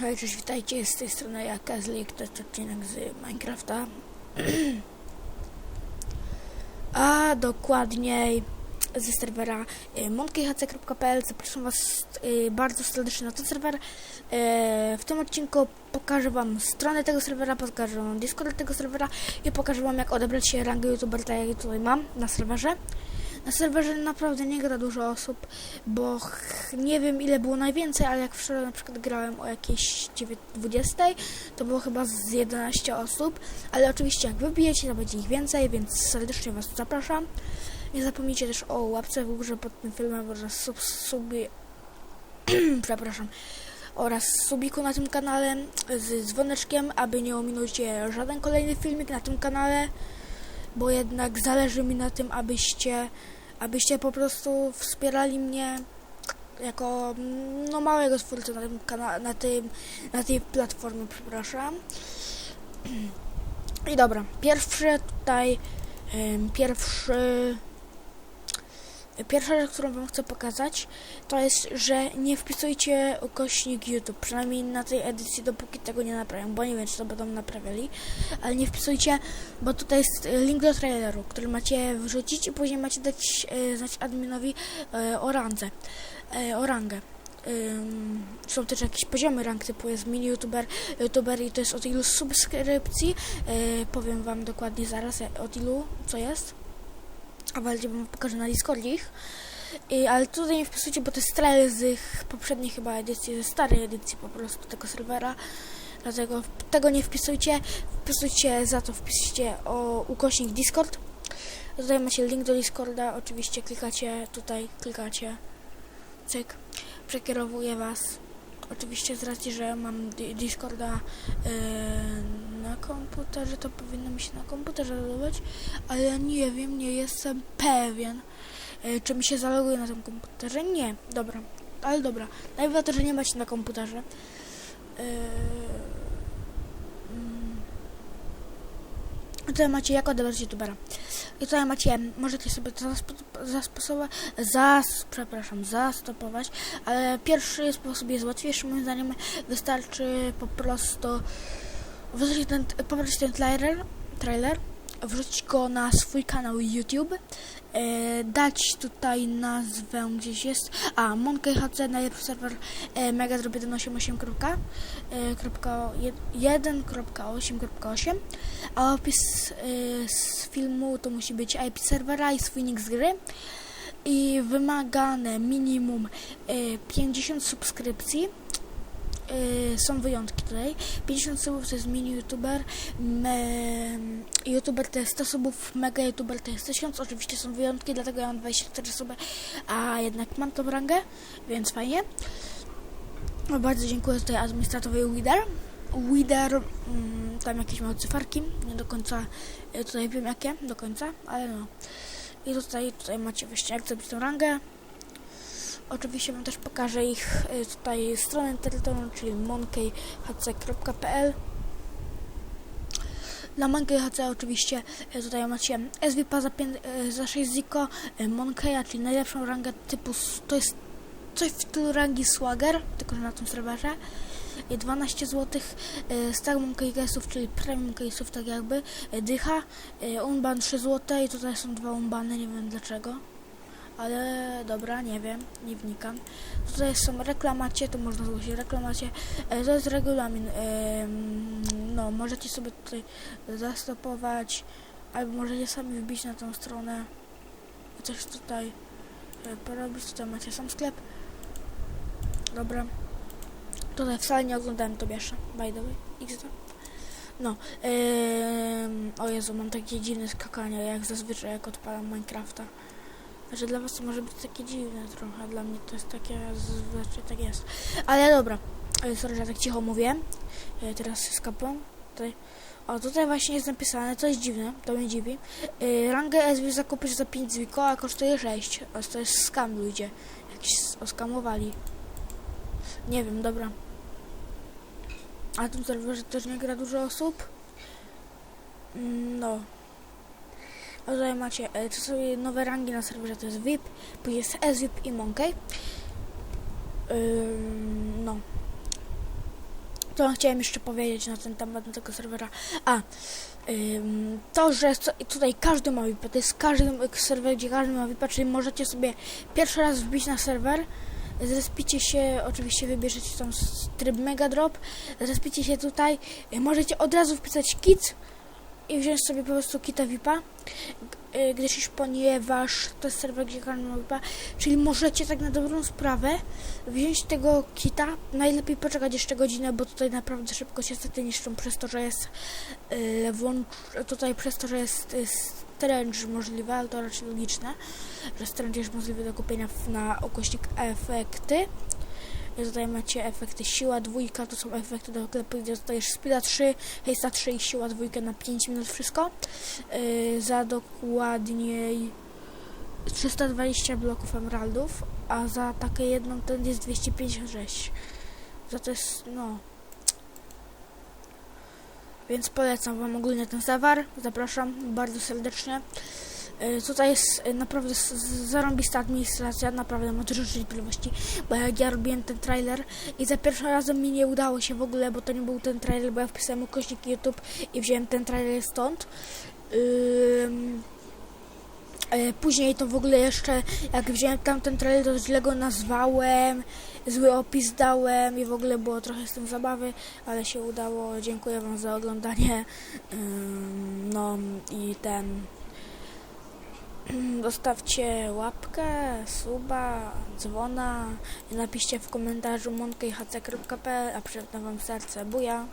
Hej, cześć, witajcie, z tej strony ja, Kazlik, to jest odcinek z Minecrafta. A dokładniej ze serwera y, monkeyhc.pl Zapraszam Was y, bardzo serdecznie na ten serwer. Y, W tym odcinku pokażę Wam stronę tego serwera, pokażę Wam Discord tego serwera i pokażę Wam jak odebrać się rangę YouTuber, tak jak tutaj mam na serwerze. Na serwerze naprawdę nie gra dużo osób, bo nie wiem ile było najwięcej, ale jak wczoraj na przykład grałem o jakiejś 9 20, to było chyba z 11 osób, ale oczywiście jak wybijecie, to będzie ich więcej, więc serdecznie Was zapraszam. Nie zapomnijcie też o łapce w górze pod tym filmem oraz sub, przepraszam, oraz subiku na tym kanale z dzwoneczkiem, aby nie ominąć żaden kolejny filmik na tym kanale, bo jednak zależy mi na tym, abyście, abyście po prostu wspierali mnie jako no, małego twórcę na tym na tym na tej platformie, przepraszam. I dobra, pierwszy tutaj pierwszy Pierwsza rzecz, którą Wam chcę pokazać, to jest, że nie wpisujcie ukośnik YouTube, przynajmniej na tej edycji, dopóki tego nie naprawią, bo nie wiem, czy to będą naprawiali, ale nie wpisujcie, bo tutaj jest link do traileru, który macie wrzucić i później macie dać e, znać adminowi e, o e, o rangę. Są też jakieś poziomy rank typu jest mini youtuber, youtuber i to jest od ilu subskrypcji, e, powiem Wam dokładnie zaraz e, od ilu, co jest a bardziej wam pokażę na Discordzie ich. I, ale tutaj nie wpisujcie, bo to jest trailer z ich poprzedniej chyba edycji, ze starej edycji po prostu tego serwera. Dlatego tego nie wpisujcie. Wpisujcie za to, wpiszcie o ukośnik Discord. Tutaj macie link do Discorda, oczywiście klikacie tutaj, klikacie, cyk, przekierowuje was. Oczywiście z racji, że mam di- Discorda yy, na komputerze, to powinno mi się na komputerze logować, ale nie wiem, nie jestem pewien, yy, czy mi się zaloguje na tym komputerze. Nie, dobra, ale dobra. Najwyżej, że nie macie na komputerze. Yy, Tutaj macie jak odebrać youtubera. I tutaj macie, możecie sobie to zaspo- zasposoba- zas, przepraszam, zastopować, ale pierwszy sposób jest łatwiejszy, moim zdaniem wystarczy po prostu wrzucić ten, ten trailer, trailer, wrzucić go na swój kanał YouTube, e, dać tutaj nazwę gdzieś jest, a Monkey HC, najlepszy serwer e, Megadrop 1.8.1.8.8 a opis y, z filmu to musi być IP serwera i swój nick z gry. I wymagane minimum y, 50 subskrypcji y, są wyjątki tutaj. 50 subów to jest mini youtuber me, youtuber to jest 100 subów mega youtuber to jest 1000 oczywiście są wyjątki dlatego ja mam 24 suby a jednak mam tą rangę więc fajnie. No, bardzo dziękuję tutaj administratowej Wider. Wider, mm, tam jakieś małe cyferki, nie do końca tutaj wiem jakie, do końca, ale no. I tutaj, tutaj macie właśnie jak zrobić tę rangę. Oczywiście wam też pokażę ich e, tutaj stronę internetową, czyli monkeyhc.pl na MonkeyHC oczywiście e, tutaj macie SVP za, pię- e, za 6 ziko, Monkeya, czyli najlepszą rangę typu, to jest coś w stylu rangi Swagger, tylko że na tym serwerze. I 12 zł Star Monkey Case'ów, czyli Premium Case'ów tak jakby, dycha, Unban 3 zł i tutaj są dwa Unbany, nie wiem dlaczego. Ale dobra, nie wiem, nie wnikam. Tutaj są reklamacie, to można zgłosić reklamacie. E, to jest regulamin. E, no, możecie sobie tutaj zastopować, albo możecie sami wbić na tą stronę coś tutaj e, porobić. Tutaj macie sam sklep. Dobra. Tutaj wcale nie oglądałem Tobiasza, by the way. XD. No. Ym, o Jezu, mam takie dziwne skakania, jak zazwyczaj jak odpalam Minecrafta. Znaczy dla was to może być takie dziwne trochę, dla mnie to jest takie, zazwyczaj tak jest. Ale dobra. E, Sorry, że tak cicho mówię. E, Teraz skapłem. Tutaj. O, tutaj właśnie jest napisane, co jest dziwne, to mnie dziwi. E, Rangę SW zakupisz za 5 zwiko, a kosztuje 6. O, to jest skam ludzie. Jakiś oskamowali. Nie wiem, dobra. A tym serwerze też nie gra dużo osób. Mm, No. A tutaj macie, e, to sobie nowe rangi na serwerze, to jest VIP, później jest SVIP i Monkey. Ym, no. Co chciałem jeszcze powiedzieć na ten temat, na tego serwera? A, ym, to, że tutaj każdy ma VIPa, to jest każdy serwer, gdzie każdy ma VIPa, czyli możecie sobie pierwszy raz wbić na serwer, zrespicie się, oczywiście wybierzecie tam tryb Mega Drop, zrespicie się tutaj, możecie od razu wpisać kit i wziąć sobie po prostu kita VIPa, y, gdyż ponieważ to jest serwer, gdzie ma VIPa, czyli możecie tak na dobrą sprawę wziąć tego kita, najlepiej poczekać jeszcze godzinę, bo tutaj naprawdę szybko się sety niszczą przez to, że jest y, włącz, tutaj przez to, że jest y, strange możliwe, ale to raczej logiczne, że strange jest możliwy do kupienia na ukośnik efekty. Tutaj macie efekty siła dwójka, to są efekty do sklepu, gdzie dostajesz speeda 3, hejsta 3 i siła dwójka na 5 minut wszystko. Yy, za dokładniej 320 bloków emeraldów, a za takie jedną to jest 256. Za to jest, no... Więc polecam Wam ogólnie ten zawar. Zapraszam bardzo serdecznie. Y, Tutaj jest y, naprawdę zarąbista administracja, naprawdę ma dużo cierpliwości, bo jak ja robiłem ten trailer i za pierwszym razem mi nie udało się w ogóle, bo to nie był ten trailer, bo ja wpisałem ukośnik YouTube i wziąłem ten trailer stąd. E, Później to w ogóle jeszcze, jak wziąłem tamten trailer, to źle go nazwałem, zły opis dałem i w ogóle było trochę z tym zabawy, ale się udało. Dziękuję Wam za oglądanie. No i ten. Zostawcie łapkę, suba, dzwona i napiszcie w komentarzu monkeyhc.pl, a przydatne Wam serce. Buja!